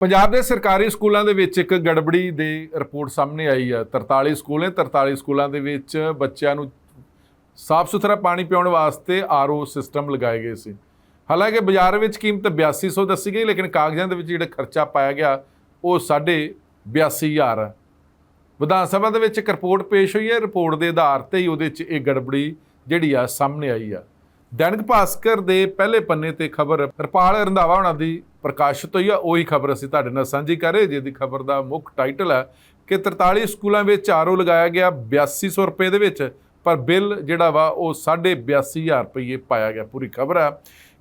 ਪੰਜਾਬ ਦੇ ਸਰਕਾਰੀ ਸਕੂਲਾਂ ਦੇ ਵਿੱਚ ਇੱਕ ਗੜਬੜੀ ਦੇ ਰਿਪੋਰਟ ਸਾਹਮਣੇ ਆਈ ਹੈ। 43 ਸਕੂਲ ਨੇ 43 ਸਕੂਲਾਂ ਦੇ ਵਿੱਚ ਬੱਚਿਆਂ ਨੂੰ ਸਾਫ਼ ਸੁਥਰਾ ਪਾਣੀ ਪਿਆਉਣ ਵਾਸਤੇ ਆਰਓ ਸਿਸਟਮ ਲਗਾਏ ਗਏ ਸੀ। ਹਾਲਾਂਕਿ ਬਾਜ਼ਾਰ ਵਿੱਚ ਕੀਮਤ 8200 ਦੱਸੀ ਗਈ, ਲੇਕਿਨ ਕਾਗਜ਼ਾਂ ਦੇ ਵਿੱਚ ਜਿਹੜਾ ਖਰਚਾ ਪਾਇਆ ਗਿਆ, ਉਹ ਸਾਢੇ 82000 ਹੈ। ਵਿਧਾਨ ਸਭਾ ਦੇ ਵਿੱਚ ਇੱਕ ਰਿਪੋਰਟ ਪੇਸ਼ ਹੋਈ ਹੈ। ਰਿਪੋਰਟ ਦੇ ਆਧਾਰ ਤੇ ਹੀ ਉਹਦੇ 'ਚ ਇਹ ਗੜਬੜੀ ਜਿਹੜੀ ਆ ਸਾਹਮਣੇ ਆਈ ਆ। ਦੈਨਿਕ ਭਾਸਕਰ ਦੇ ਪਹਿਲੇ ਪੰਨੇ ਤੇ ਖਬਰ, ਰਪਾਲ ਰੰਧਾਵਾ ਉਹਨਾਂ ਦੀ ਪ੍ਰਕਾਸ਼ਿਤ ਹੋਈ ਆ, ਉਹੀ ਖਬਰ ਅਸੀਂ ਤੁਹਾਡੇ ਨਾਲ ਸਾਂਝੀ ਕਰ ਰਹੇ ਜਿਹਦੀ ਖਬਰ ਦਾ ਮੁੱਖ ਟਾਈਟਲ ਹੈ ਕਿ 43 ਸਕੂਲਾਂ ਵਿੱਚ ਆਰਓ ਲਗਾਇਆ ਗਿਆ 8200 ਰੁਪਏ ਦੇ ਵਿੱਚ, ਪਰ ਬਿੱਲ ਜਿਹੜਾ ਵਾ ਉਹ 82000 ਰੁਪਏ ਪਾਇਆ ਗਿਆ। ਪੂਰੀ ਖਬਰ ਆ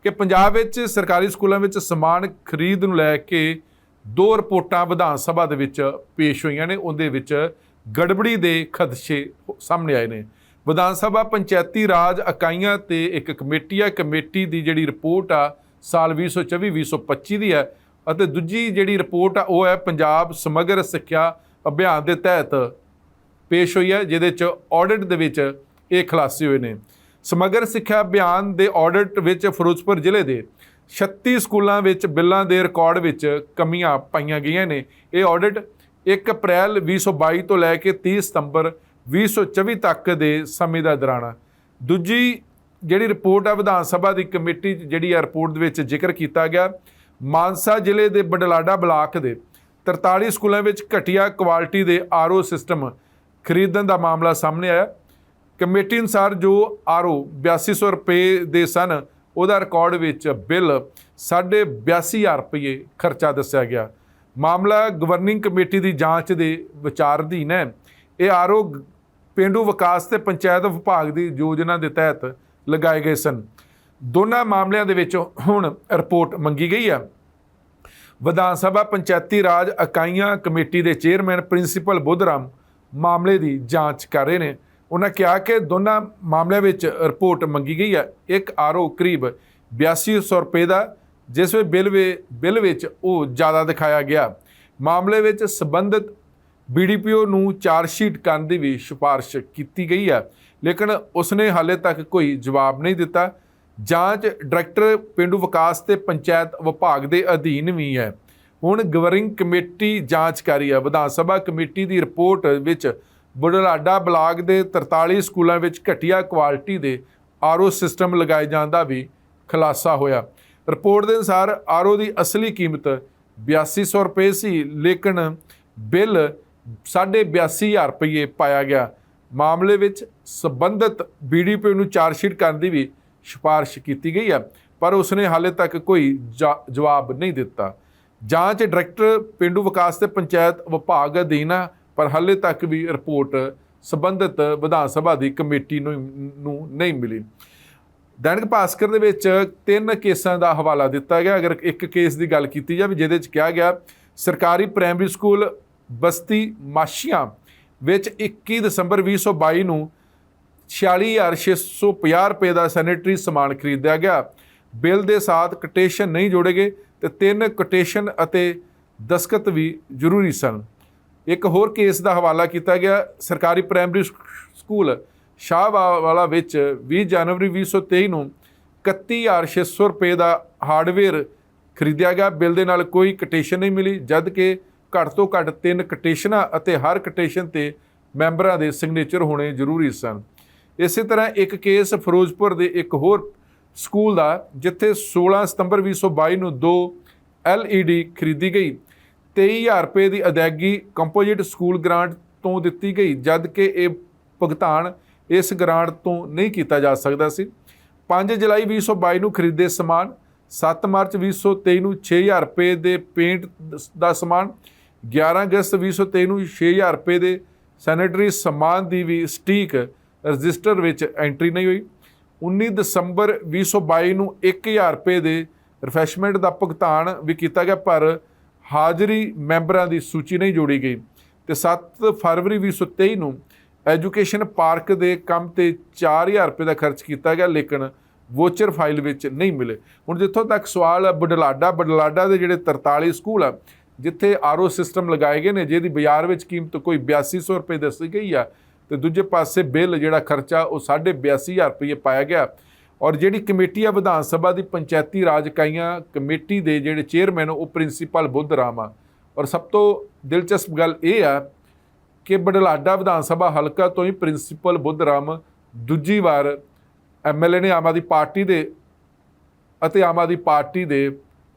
ਕਿ ਪੰਜਾਬ ਵਿੱਚ ਸਰਕਾਰੀ ਸਕੂਲਾਂ ਵਿੱਚ ਸਮਾਨ ਖਰੀਦ ਨੂੰ ਲੈ ਕੇ ਦੋ ਰਿਪੋਰਟਾਂ ਵਿਧਾਨ ਸਭਾ ਦੇ ਵਿੱਚ ਪੇਸ਼ ਹੋਈਆਂ ਨੇ, ਉਹਦੇ ਵਿੱਚ ਗੜਬੜੀ ਦੇ ਖਦਸ਼ੇ ਸਾਹਮਣੇ ਆਏ ਨੇ। ਵਿਧਾਨ ਸਭਾ, ਪੰਚਾਇਤੀ ਰਾਜ, ਇਕਾਈਆਂ ਤੇ ਇੱਕ ਕਮੇਟੀ ਆ। ਕਮੇਟੀ ਦੀ ਜਿਹੜੀ ਰਿਪੋਰਟ ਆ, ਸਾਲ 2024-2025 ਦੀ ਹੈ। ਅਤੇ ਦੂਜੀ ਜਿਹੜੀ ਰਿਪੋਰਟ ਆ, ਉਹ ਹੈ ਪੰਜਾਬ ਸਮਗਰ ਸਿੱਖਿਆ ਅਭਿਆਨ ਦੇ ਤਹਿਤ ਪੇਸ਼ ਹੋਈ ਹੈ, ਜਿਹਦੇ ਚ ਆਡਿਟ ਦੇ ਵਿੱਚ ਇਹ ਖੁਲਾਸੇ ਹੋਏ ਨੇ। ਸਮਗਰ ਸਿੱਖਿਆ ਅਭਿਆਨ ਦੇ ਆਡਿਟ ਵਿੱਚ ਫਿਰੋਜ਼ਪੁਰ ਜ਼ਿਲ੍ਹੇ ਦੇ 36 ਸਕੂਲਾਂ ਵਿੱਚ ਬਿੱਲਾਂ ਦੇ ਰਿਕਾਰਡ ਵਿੱਚ ਕਮੀਆਂ ਪਾਈਆਂ ਗਈਆਂ ਨੇ। ਇਹ ਆਡਿਟ 1 ਅਪ੍ਰੈਲ 2022 ਤੋਂ ਲੈ ਕੇ 30 ਸਤੰਬਰ 2024 ਤੱਕ ਦੇ ਸਮੇਂ ਦਾ ਦੌਰਾਨ। ਦੂਜੀ ਜਿਹੜੀ ਰਿਪੋਰਟ ਆ, ਵਿਧਾਨ ਸਭਾ ਦੀ ਕਮੇਟੀ ਜਿਹੜੀ ਆ, ਰਿਪੋਰਟ ਦੇ ਵਿੱਚ ਜ਼ਿਕਰ ਕੀਤਾ ਗਿਆ। ਮਾਨਸਾ ਜ਼ਿਲ੍ਹੇ ਦੇ ਬਡਲਾਡਾ ਬਲਾਕ ਦੇ 43 ਸਕੂਲਾਂ ਵਿੱਚ ਘਟੀਆ ਕੁਆਲਿਟੀ ਦੇ ਆਰਓ ਸਿਸਟਮ ਖਰੀਦਣ ਦਾ ਮਾਮਲਾ ਸਾਹਮਣੇ ਆਇਆ। ਕਮੇਟੀ ਅਨੁਸਾਰ ਜੋ ਆਰਓ 8200 ਰੁਪਏ ਦੇ ਸਨ, ਉਹਦਾ ਰਿਕਾਰਡ ਵਿੱਚ ਬਿੱਲ 82000 ਰੁਪਏ ਖਰਚਾ ਦੱਸਿਆ ਗਿਆ। ਮਾਮਲਾ ਗਵਰਨਿੰਗ ਕਮੇਟੀ ਦੀ ਜਾਂਚ ਦੇ ਵਿਚਾਰ ਅਧੀਨ ਹੈ। ਇਹ ਆਰਓ ਪਿੰਡੂ ਵਿਕਾਸ ਤੇ ਪੰਚਾਇਤ ਵਿਭਾਗ ਦੀ ਯੋਜਨਾ ਦੇ ਤਹਿਤ ਲਗਾਏ ਗਏ ਸਨ। ਦੋਨਾਂ ਮਾਮਲਿਆਂ ਦੇ ਵਿੱਚ ਹੁਣ ਰਿਪੋਰਟ ਮੰਗੀ ਗਈ ਹੈ। ਵਿਧਾਨ ਸਭਾ ਪੰਚਾਇਤੀ ਰਾਜ ਇਕਾਈਆਂ ਕਮੇਟੀ ਦੇ ਚੇਅਰਮੈਨ ਪ੍ਰਿੰਸੀਪਲ ਬੁੱਧਰਾਮ ਮਾਮਲੇ ਦੀ ਜਾਂਚ ਕਰ ਰਹੇ ਨੇ। ਉਹਨਾਂ ਕਿਹਾ ਕਿ ਦੋਨਾਂ ਮਾਮਲਿਆਂ ਵਿੱਚ ਰਿਪੋਰਟ ਮੰਗੀ ਗਈ ਹੈ। ਇੱਕ ਆਰਓ ਕਰੀਬ 8200 ਰੁਪਏ ਦਾ, ਜਿਸ ਵਿੱਚ ਬਿੱਲ ਵੇ ਬਿੱਲ ਵਿੱਚ ਉਹ ਜ਼ਿਆਦਾ ਦਿਖਾਇਆ ਗਿਆ। ਮਾਮਲੇ ਵਿੱਚ ਸੰਬੰਧਿਤ ਬੀਡੀਪੀਓ ਨੂੰ ਚਾਰਜ ਸ਼ੀਟ ਕਰਨ ਦੀ ਵੀ ਸਿਫਾਰਿਸ਼ ਕੀਤੀ ਗਈ ਹੈ। ਲੇਕਿਨ ਉਸਨੇ ਹਾਲੇ ਤੱਕ ਕੋਈ ਜਵਾਬ ਨਹੀਂ ਦਿੱਤਾ। ਜਾਂਚ ਡਾਇਰੈਕਟਰ ਪਿੰਡੂ ਵਿਕਾਸ ਤੇ ਪੰਚਾਇਤ ਵਿਭਾਗ ਦੇ ਅਧੀਨ ਵੀ ਹੈ। ਹੁਣ ਗਵਰਨਿੰਗ ਕਮੇਟੀ ਜਾਂਚ ਕਰ ਰਹੀ ਹੈ। ਵਿਧਾਨ ਸਭਾ ਕਮੇਟੀ ਦੀ ਰਿਪੋਰਟ ਵਿੱਚ ਬੁਢਲਾਡਾ ਬਲਾਕ ਦੇ 43 ਸਕੂਲਾਂ ਵਿੱਚ ਘਟੀਆ ਕੁਆਲਿਟੀ ਦੇ ਆਰਓ ਸਿਸਟਮ ਲਗਾਏ ਜਾਣ ਦਾ ਵੀ ਖੁਲਾਸਾ ਹੋਇਆ। ਰਿਪੋਰਟ ਦੇ ਅਨੁਸਾਰ ਆਰਓ ਦੀ ਅਸਲੀ ਕੀਮਤ 8200 ਰੁਪਏ ਸੀ, ਲੇਕਿਨ ਬਿੱਲ 82000 ਰੁਪਏ ਪਾਇਆ ਗਿਆ। ਮਾਮਲੇ ਵਿੱਚ ਸੰਬੰਧਿਤ ਬੀਡੀਪੀ ਨੂੰ ਚਾਰਜਸ਼ੀਟ ਕਰਨ ਦੀ ਵੀ ਸਿਫਾਰਿਸ਼ ਕੀਤੀ ਗਈ ਹੈ, ਪਰ ਉਸਨੇ ਹਾਲੇ ਤੱਕ ਕੋਈ ਜਾ- ਜਵਾਬ ਨਹੀਂ ਦਿੱਤਾ। ਜਾਂਚ ਡਾਇਰੈਕਟਰ ਪਿੰਡੂ ਵਿਕਾਸ ਤੇ ਪੰਚਾਇਤ ਵਿਭਾਗ ਅਧੀਨ ਆ ਪਰ ਹਾਲੇ ਤੱਕ ਵੀ ਰਿਪੋਰਟ ਸੰਬੰਧਿਤ ਵਿਧਾਨ ਸਭਾ ਦੀ ਕਮੇਟੀ ਨੂੰ ਨੂੰ ਨਹੀਂ ਮਿਲੀ। ਦੈਨਿਕ ਭਾਸਕਰ ਦੇ ਵਿੱਚ ਤਿੰਨ ਕੇਸਾਂ ਦਾ ਹਵਾਲਾ ਦਿੱਤਾ ਗਿਆ। ਅਗਰ ਇੱਕ ਕੇਸ ਦੀ ਗੱਲ ਕੀਤੀ ਜਾਵੇ, ਜਿਹਦੇ ਵਿੱਚ ਕਿਹਾ ਗਿਆ, ਸਰਕਾਰੀ ਪ੍ਰਾਇਮਰੀ ਸਕੂਲ ਬਸਤੀ ਮਾਸ਼ੀਆਂ ਵਿੱਚ 21 ਦਸੰਬਰ 2022 ਨੂੰ 46650 ਰੁਪਏ ਦਾ ਸੈਨੇਟਰੀ ਸਮਾਨ ਖਰੀਦਿਆ ਗਿਆ। ਬਿੱਲ ਦੇ ਸਾਥ ਕੋਟੇਸ਼ਨ ਨਹੀਂ ਜੋੜੇ ਗਏ ਤੇ ਤਿੰਨ ਕੋਟੇਸ਼ਨ ਅਤੇ ਦਸਖਤ ਵੀ ਜ਼ਰੂਰੀ ਸਨ। ਇੱਕ ਹੋਰ ਕੇਸ ਦਾ ਹਵਾਲਾ ਕੀਤਾ ਗਿਆ। ਸਰਕਾਰੀ ਪ੍ਰਾਇਮਰੀ ਸਕੂਲ ਸ਼ਾਹਵਾਲਾ ਵਿੱਚ 20 ਜਨਵਰੀ 2023 ਨੂੰ 31600 ਰੁਪਏ ਦਾ ਹਾਰਡਵੇਅਰ ਖਰੀਦਿਆ ਗਿਆ। ਬਿੱਲ ਦੇ ਨਾਲ ਕੋਈ ਕੋਟੇਸ਼ਨ ਨਹੀਂ ਮਿਲੀ ਜਦ ਕਿ ਘੱਟ ਤੋਂ ਘੱਟ ਤਿੰਨ ਕਟੇਸ਼ਨਾਂ ਅਤੇ ਹਰ ਕਟੇਸ਼ਨ ਤੇ ਮੈਂਬਰਾਂ ਦੇ ਸਿਗਨੇਚਰ ਹੋਣੇ ਜ਼ਰੂਰੀ ਸਨ। ਇਸੇ ਤਰ੍ਹਾਂ ਇੱਕ ਕੇਸ ਫਿਰੋਜ਼ਪੁਰ ਦੇ ਇੱਕ ਹੋਰ ਸਕੂਲ ਦਾ, ਜਿੱਥੇ 16 ਸਤੰਬਰ 2022 ਨੂੰ ਦੋ LED ਖਰੀਦੀ ਗਈ 23000 ਰੁਪਏ ਦੀ ਅਦਾਇਗੀ ਕੰਪੋਜ਼ਿਟ ਸਕੂਲ ਗ੍ਰਾਂਟ ਤੋਂ ਦਿੱਤੀ ਗਈ, ਜਦ ਕਿ ਇਹ ਭੁਗਤਾਨ ਇਸ ਗ੍ਰਾਂਟ ਤੋਂ ਨਹੀਂ ਕੀਤਾ ਜਾ ਸਕਦਾ ਸੀ। 5 ਜੁਲਾਈ 2022 ਨੂੰ ਖਰੀਦੇ ਸਮਾਨ 7 ਮਾਰਚ 2023 ਨੂੰ 6000 ਰੁਪਏ ਦੇ ਪੇਂਟ ਦਾ ਸਮਾਨ 11 ਅਗਸਤ 2023 ਨੂੰ 6000 ਰੁਪਏ ਦੇ ਸੈਨੇਟਰੀ ਸਮਾਨ ਦੀ ਵੀ ਸਟੀਕ ਰਜਿਸਟਰ ਵਿੱਚ ਐਂਟਰੀ ਨਹੀਂ ਹੋਈ। 19 ਦਸੰਬਰ 2022 ਨੂੰ 1000 ਰੁਪਏ ਦੇ ਰਿਫਰੈਸ਼ਮੈਂਟ ਦਾ ਭੁਗਤਾਨ ਵੀ ਕੀਤਾ ਗਿਆ, ਪਰ ਹਾਜ਼ਰੀ ਮੈਂਬਰਾਂ ਦੀ ਸੂਚੀ ਨਹੀਂ ਜੋੜੀ ਗਈ। ਤੇ 7 ਫਰਵਰੀ 2023 ਨੂੰ ਐਜੂਕੇਸ਼ਨ ਪਾਰਕ ਦੇ ਕੰਮ ਤੇ 4000 ਰੁਪਏ ਦਾ ਖਰਚ ਕੀਤਾ ਗਿਆ, ਲੇਕਿਨ ਵੋਚਰ ਫਾਈਲ ਵਿੱਚ ਨਹੀਂ ਮਿਲੇ। ਹੁਣ ਜਿੱਥੋਂ ਤੱਕ ਸਵਾਲ ਬਡਲਾਡਾ ਬਡਲਾਡਾ ਦੇ ਜਿਹੜੇ 43 ਸਕੂਲ ਆ ਜਿੱਥੇ ਆਰਓ ਸਿਸਟਮ ਲਗਾਏ ਗਏ ਨੇ, ਜਿਹਦੀ ਬਾਜ਼ਾਰ ਵਿੱਚ ਕੀਮਤ ਕੋਈ 8200 ਰੁਪਏ ਦੱਸੀ ਗਈ ਆ, ਤੇ ਦੂਜੇ ਪਾਸੇ ਬਿੱਲ ਜਿਹੜਾ ਖਰਚਾ, ਉਹ 82000 ਰੁਪਏ ਪਾਇਆ ਗਿਆ। ਔਰ ਜਿਹੜੀ ਕਮੇਟੀ ਆ ਵਿਧਾਨ ਸਭਾ ਦੀ, ਪੰਚਾਇਤੀ ਰਾਜ ਇਕਾਈਆਂ ਕਮੇਟੀ ਦੇ ਜਿਹੜੇ ਚੇਅਰਮੈਨ, ਉਹ ਪ੍ਰਿੰਸੀਪਲ ਬੁੱਧ ਰਾਮ ਆ। ਔਰ ਸਭ ਤੋਂ ਦਿਲਚਸਪ ਗੱਲ ਇਹ ਆ ਕਿ ਬਡਲਾਡਾ ਵਿਧਾਨ ਸਭਾ ਹਲਕਾ ਤੋਂ ਹੀ ਪ੍ਰਿੰਸੀਪਲ ਬੁੱਧ ਰਾਮ ਦੂਜੀ ਵਾਰ ਐਮਐਲਏ ਨੇ ਆਮ ਆਦਮੀ ਪਾਰਟੀ ਦੇ ਅਤੇ ਆਮ ਆਦਮੀ ਪਾਰਟੀ ਦੇ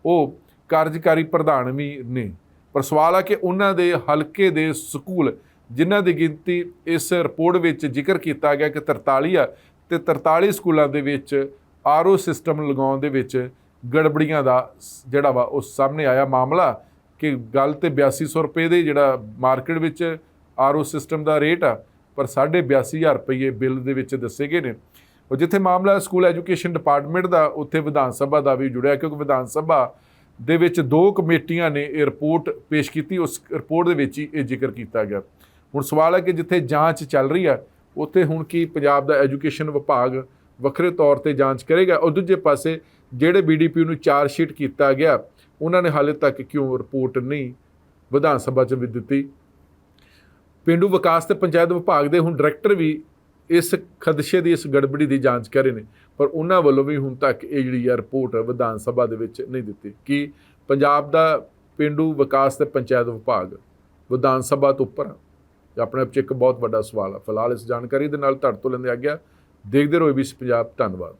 ਉਹ ਕਾਰਜਕਾਰੀ ਪ੍ਰਧਾਨ ਵੀ ਨੇ। ਪਰ ਸਵਾਲ ਆ ਕਿ ਉਹਨਾਂ ਦੇ ਹਲਕੇ ਦੇ ਸਕੂਲ ਜਿਨ੍ਹਾਂ ਦੀ ਗਿਣਤੀ ਇਸ ਰਿਪੋਰਟ ਵਿੱਚ ਜ਼ਿਕਰ ਕੀਤਾ ਗਿਆ ਕਿ 43 ਆ ਤੇ 43 ਸਕੂਲਾਂ ਦੇ ਵਿੱਚ ਆਰਓ ਸਿਸਟਮ ਲਗਾਉਣ ਦੇ ਵਿੱਚ ਗੜਬੜੀਆਂ ਦਾ ਜਿਹੜਾ ਵਾ ਉਹ ਸਾਹਮਣੇ ਆਇਆ ਮਾਮਲਾ ਕਿ ਗੱਲ ਤੇ 8200 ਰੁਪਏ ਦੇ ਜਿਹੜਾ ਮਾਰਕੀਟ ਵਿੱਚ ਆਰਓ ਸਿਸਟਮ ਦਾ ਰੇਟ ਆ, ਪਰ 82000 ਰੁਪਏ ਬਿੱਲ ਦੇ ਵਿੱਚ ਦੱਸੇ ਗਏ ਨੇ। ਉਹ ਜਿੱਥੇ ਮਾਮਲਾ ਸਕੂਲ ਐਜੂਕੇਸ਼ਨ ਡਿਪਾਰਟਮੈਂਟ ਦਾ, ਉੱਥੇ ਵਿਧਾਨ ਸਭਾ ਦਾ ਵੀ ਜੁੜਿਆ, ਕਿਉਂਕਿ ਵਿਧਾਨ ਸਭਾ ਦੇ ਵਿੱਚ ਦੋ ਕਮੇਟੀਆਂ ਨੇ ਇਹ ਰਿਪੋਰਟ ਪੇਸ਼ ਕੀਤੀ, ਉਸ ਰਿਪੋਰਟ ਦੇ ਵਿੱਚ ਹੀ ਇਹ ਜ਼ਿਕਰ ਕੀਤਾ ਗਿਆ। ਹੁਣ ਸਵਾਲ ਹੈ ਕਿ ਜਿੱਥੇ ਜਾਂਚ ਚੱਲ ਰਹੀ ਹੈ, ਉੱਥੇ ਹੁਣ ਕੀ ਪੰਜਾਬ ਦਾ ਐਜੂਕੇਸ਼ਨ ਵਿਭਾਗ ਵੱਖਰੇ ਤੌਰ ਤੇ ਜਾਂਚ ਕਰੇਗਾ? ਔਰ ਦੂਜੇ ਪਾਸੇ ਜਿਹੜੇ ਬੀਡੀਪੀ ਨੂੰ ਚਾਰਜ ਸ਼ੀਟ ਕੀਤਾ ਗਿਆ, ਉਹਨਾਂ ਨੇ ਹਾਲੇ ਤੱਕ ਕਿਉਂ ਰਿਪੋਰਟ ਨਹੀਂ ਵਿਧਾਨ ਸਭਾ 'ਚ ਵੀ ਦਿੱਤੀ? ਪਿੰਡੂ ਵਿਕਾਸ ਤੇ ਪੰਚਾਇਤ ਵਿਭਾਗ ਦੇ ਹੁਣ ਡਾਇਰੈਕਟਰ ਵੀ ਇਸ ਖਦਸ਼ੇ ਦੀ, ਇਸ ਗੜਬੜੀ ਦੀ ਜਾਂਚ ਕਰ ਰਹੇ ਨੇ। ਪਰ ਉਹਨਾਂ ਵੱਲੋਂ ਵੀ ਹੁਣ ਤੱਕ ਇਹ ਜਿਹੜੀ ਆ ਰਿਪੋਰਟ ਵਿਧਾਨ ਸਭਾ ਦੇ ਵਿੱਚ ਨਹੀਂ ਦਿੱਤੀ ਕਿ ਪੰਜਾਬ ਦਾ ਪਿੰਡੂ ਵਿਕਾਸ ਤੇ ਪੰਚਾਇਤ ਵਿਭਾਗ ਵਿਧਾਨ ਸਭਾ ਤੋਂ ਉੱਪਰ ਆ। ਆਪਣੇ ਆਪ 'ਚ ਇੱਕ ਬਹੁਤ ਵੱਡਾ ਸਵਾਲ ਆ। ਫਿਲਹਾਲ ਇਸ ਜਾਣਕਾਰੀ ਦੇ ਨਾਲ ਧੜ ਤੋਂ ਲੈਂਦੇ ਆ ਗਿਆ ਦੇਖਦੇ ਰਹੋ ABC ਪੰਜਾਬ। ਧੰਨਵਾਦ।